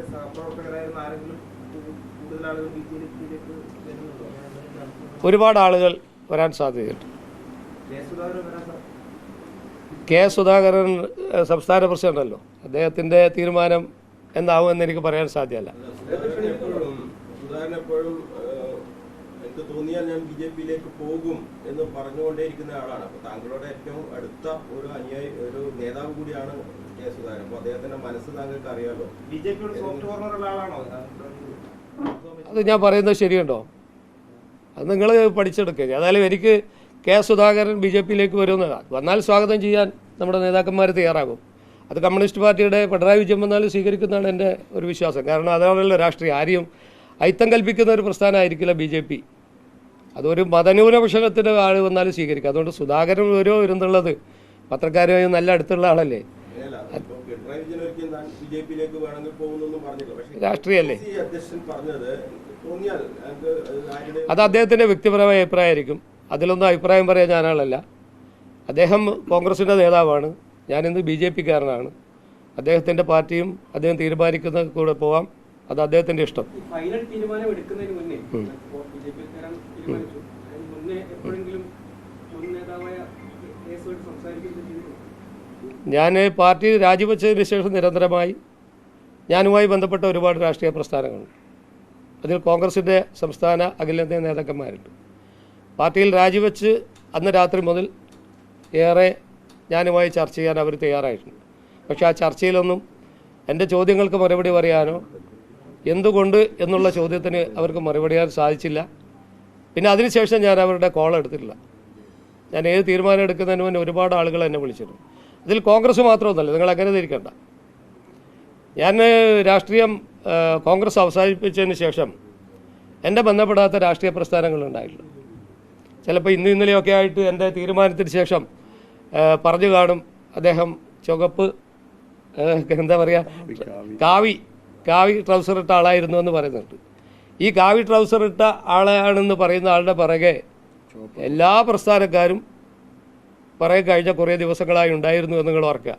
അദ്ദേഹത്തിന്റെ സഹപ്രവർത്തകരായിരുന്ന ആരെങ്കിലും കൂടുതൽ ആളുകൾ ബി ജെ പിയിലേക്ക് വരുന്നുണ്ടോ? അങ്ങനെ എന്തെങ്കിലും നടക്കുന്നുണ്ടോ? ഒരുപാട് ആളുകൾ വരാൻ സാധ്യതയുണ്ട്. കെ സുധാകരൻ സംസ്ഥാന പ്രസിഡന്റല്ലോ അദ്ദേഹത്തിന്റെ തീരുമാനം എന്താവുമെന്ന് എനിക്ക് പറയാൻ സാധ്യമല്ല എനിക്ക് തോന്നിയാൽ ഞാൻ ബി ജെ പിയിലേക്ക് പോകും എന്ന് പറഞ്ഞുകൊണ്ടേയിരിക്കുന്ന ആളാണ്. അപ്പൊ താങ്കളുടെ ഏറ്റവും അടുത്ത ഒരു അനുയായി ഒരു നേതാവ് കൂടിയാണ് കെ സുധാകരൻ. അപ്പൊ അദ്ദേഹത്തിന്റെ മനസ്സ് താങ്കൾക്ക് അറിയാലോ ബി ജെ പിയുടെ സോഫ്റ്റ് കോർണർ ഉള്ള ആളാണോ? അത് ഞാൻ പറയുന്നത് ശരിയുണ്ടോ? അത് നിങ്ങൾ പഠിച്ചെടുക്കുക ഏതായാലും എനിക്ക് കെ സുധാകരൻ ബി ജെ പിയിലേക്ക് വരുന്നതാണ് വന്നാൽ സ്വാഗതം ചെയ്യാൻ നമ്മുടെ നേതാക്കന്മാർ തയ്യാറാകും. അത് കമ്മ്യൂണിസ്റ്റ് പാർട്ടിയുടെ പിണറായി വിജയം വന്നാലും സ്വീകരിക്കുന്നതാണ് എന്റെ ഒരു വിശ്വാസം. കാരണം അതാണല്ലോ രാഷ്ട്രീയം. ആരെയും അയിത്തം കൽപ്പിക്കുന്ന ഒരു പ്രസ്ഥാനമായിരിക്കില്ല ബി ജെ പി. അതൊരു മതന്യൂനപക്ഷത്തിന്റെ ആൾ വന്നാലും സ്വീകരിക്കും. അതുകൊണ്ട് സുധാകരൻ ഓരോ ഇരുന്നുള്ളത് പത്രക്കാരുമായി നല്ല അടുത്തുള്ള ആളല്ലേ? രാഷ്ട്രീയല്ലേ? അത് അദ്ദേഹത്തിന്റെ വ്യക്തിപരമായ അഭിപ്രായമായിരിക്കും. അതിലൊന്നും അഭിപ്രായം പറയാൻ ഞാനാളല്ല. അദ്ദേഹം കോൺഗ്രസിന്റെ നേതാവാണ്. ഞാനിന്ന് ബി ജെ പിക്കാരനാണ്. അദ്ദേഹത്തിന്റെ പാർട്ടിയും അദ്ദേഹം തീരുമാനിക്കുന്ന കൂടെ പോവാം. അത് അദ്ദേഹത്തിന്റെ ഇഷ്ടം. ഞാൻ പാർട്ടി രാജിവെച്ചതിന് ശേഷം നിരന്തരമായി ഞാനുമായി ബന്ധപ്പെട്ട ഒരുപാട് രാഷ്ട്രീയ പ്രസ്ഥാനങ്ങളുണ്ട് അതിൽ കോൺഗ്രസിന്റെ സംസ്ഥാന അഖിലേന്ത്യാ നേതാക്കന്മാരുണ്ട്. പാർട്ടിയിൽ രാജിവെച്ച് അന്ന് രാത്രി മുതൽ ഏറെ ഞാനുമായി ചർച്ച ചെയ്യാൻ അവർ തയ്യാറായിട്ടുണ്ട്. പക്ഷേ ആ ചർച്ചയിലൊന്നും എന്റെ ചോദ്യങ്ങൾക്ക് മറുപടി പറയാനോ എന്തുകൊണ്ട് എന്നുള്ള ചോദ്യത്തിന് അവർക്ക് മറുപടി ചെയ്യാൻ സാധിച്ചില്ല. പിന്നെ അതിനുശേഷം ഞാൻ അവരുടെ കോൾ എടുത്തിട്ടില്ല. ഞാൻ ഏത് തീരുമാനം എടുക്കുന്നതിന് മുന്നേ ഒരുപാട് ആളുകൾ എന്നെ വിളിച്ചിരുന്നു. അതിൽ കോൺഗ്രസ് മാത്രമൊന്നുമല്ല നിങ്ങൾ അങ്ങനെ തിരിക്കണ്ട ഞാൻ രാഷ്ട്രീയം കോൺഗ്രസ് അവസാനിപ്പിച്ചതിന് ശേഷം എന്റെ ബന്ധപ്പെടാത്ത രാഷ്ട്രീയ പ്രസ്ഥാനങ്ങൾ പ്രസ്ഥാനങ്ങളുണ്ടായില്ല ചിലപ്പോൾ ഇന്ന് ഇന്നലെയൊക്കെ ആയിട്ട് എന്റെ തീരുമാനത്തിന് ശേഷം പറഞ്ഞു കാണും. അദ്ദേഹം ചുവപ്പ് എന്താ പറയുക കാവി. കാവി ട്രൗസർ ഇട്ട ആളായിരുന്നു എന്ന് പറയുന്നുണ്ട്. ഈ കാവി ട്രൗസർ ഇട്ട ആളാണെന്ന് പറയുന്ന ആളുടെ പിറകെ എല്ലാ പ്രസ്ഥാനക്കാരും പറയാൻ കഴിഞ്ഞ കുറേ ദിവസങ്ങളായി ഉണ്ടായിരുന്നു എന്ന് നിങ്ങൾ ഓർക്കുക.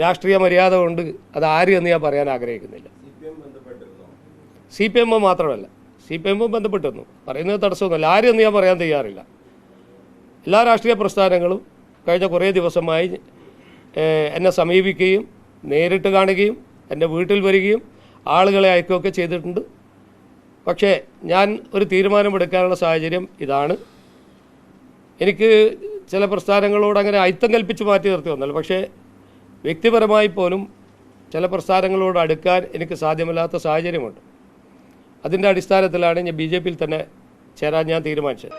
രാഷ്ട്രീയ മര്യാദ കൊണ്ട് അത് ആര് എന്ന് ഞാൻ പറയാൻ ആഗ്രഹിക്കുന്നില്ല. സി പി എം മാത്രമല്ല. സി പി എമ്മും ബന്ധപ്പെട്ടിരുന്നു. പറയുന്നത് തടസ്സമൊന്നുമല്ല. ആരും എന്ന് ഞാൻ പറയാൻ തയ്യാറില്ല. എല്ലാ രാഷ്ട്രീയ പ്രസ്ഥാനങ്ങളും കഴിഞ്ഞ കുറേ ദിവസമായി എന്നെ സമീപിക്കുകയും നേരിട്ട് കാണുകയും എന്റെ വീട്ടിൽ വരികയും ആളുകളെ അയക്കുകയൊക്കെ ചെയ്തിട്ടുണ്ട്. പക്ഷേ ഞാൻ ഒരു തീരുമാനമെടുക്കാനുള്ള സാഹചര്യം ഇതാണ്. എനിക്ക് ചില പ്രസ്ഥാനങ്ങളോട് അങ്ങനെ അയിത്തം കൽപ്പിച്ച് മാറ്റി നിർത്തി വന്നല്ലോ പക്ഷേ വ്യക്തിപരമായി പോലും ചില പ്രസ്ഥാനങ്ങളോട് അടുക്കാൻ എനിക്ക് സാധ്യമല്ലാത്ത സാഹചര്യമുണ്ട്. അതിന്റെ അടിസ്ഥാനത്തിലാണ് ഞാൻ ബി ജെ പിയിൽ തന്നെ ചേരാൻ ഞാൻ തീരുമാനിച്ചത്.